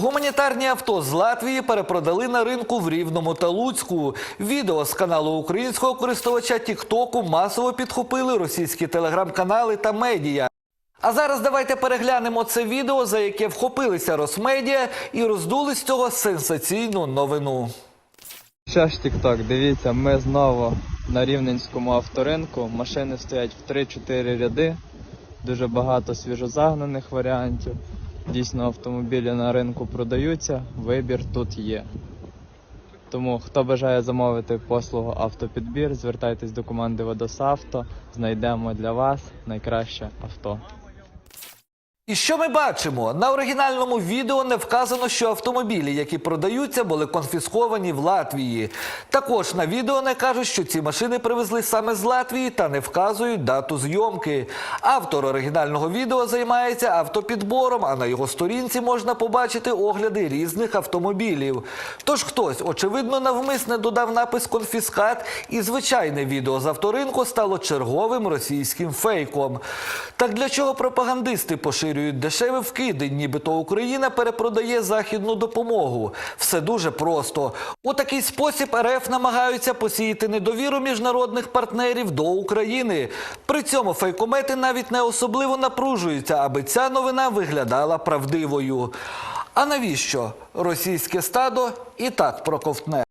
Гуманітарні авто з Латвії перепродали на ринку в Рівному та Луцьку. Відео з каналу українського користувача Тіктоку масово підхопили російські телеграм-канали та медіа. А зараз давайте переглянемо це відео, за яке вхопилися Росмедіа і роздули з цього сенсаційну новину. Ж TikTok, дивіться, ми знову на рівненському авторинку. Машини стоять в 3-4 ряди. Дуже багато свіжозагнаних варіантів. Дійсно, автомобілі на ринку продаються, вибір тут є. Тому хто бажає замовити послугу автопідбір, звертайтесь до команди Водосавто. Знайдемо для вас найкраще авто. І що ми бачимо? На оригінальному відео не вказано, що автомобілі, які продаються, були конфісковані в Латвії. Також на відео не кажуть, що ці машини привезли саме з Латвії та не вказують дату зйомки. Автор оригінального відео займається автопідбором, а на його сторінці можна побачити огляди різних автомобілів. Тож хтось, очевидно, навмисне додав напис конфіскат, і звичайне відео з авторинку стало черговим російським фейком. Так для чого пропагандисти поширюють встановлюють дешеві вкиди, нібито Україна перепродає західну допомогу. Все дуже просто. У такий спосіб РФ намагаються посіяти недовіру міжнародних партнерів до України. При цьому фейкомети навіть не особливо напружуються, аби ця новина виглядала правдивою. А навіщо російське стадо і так проковтне?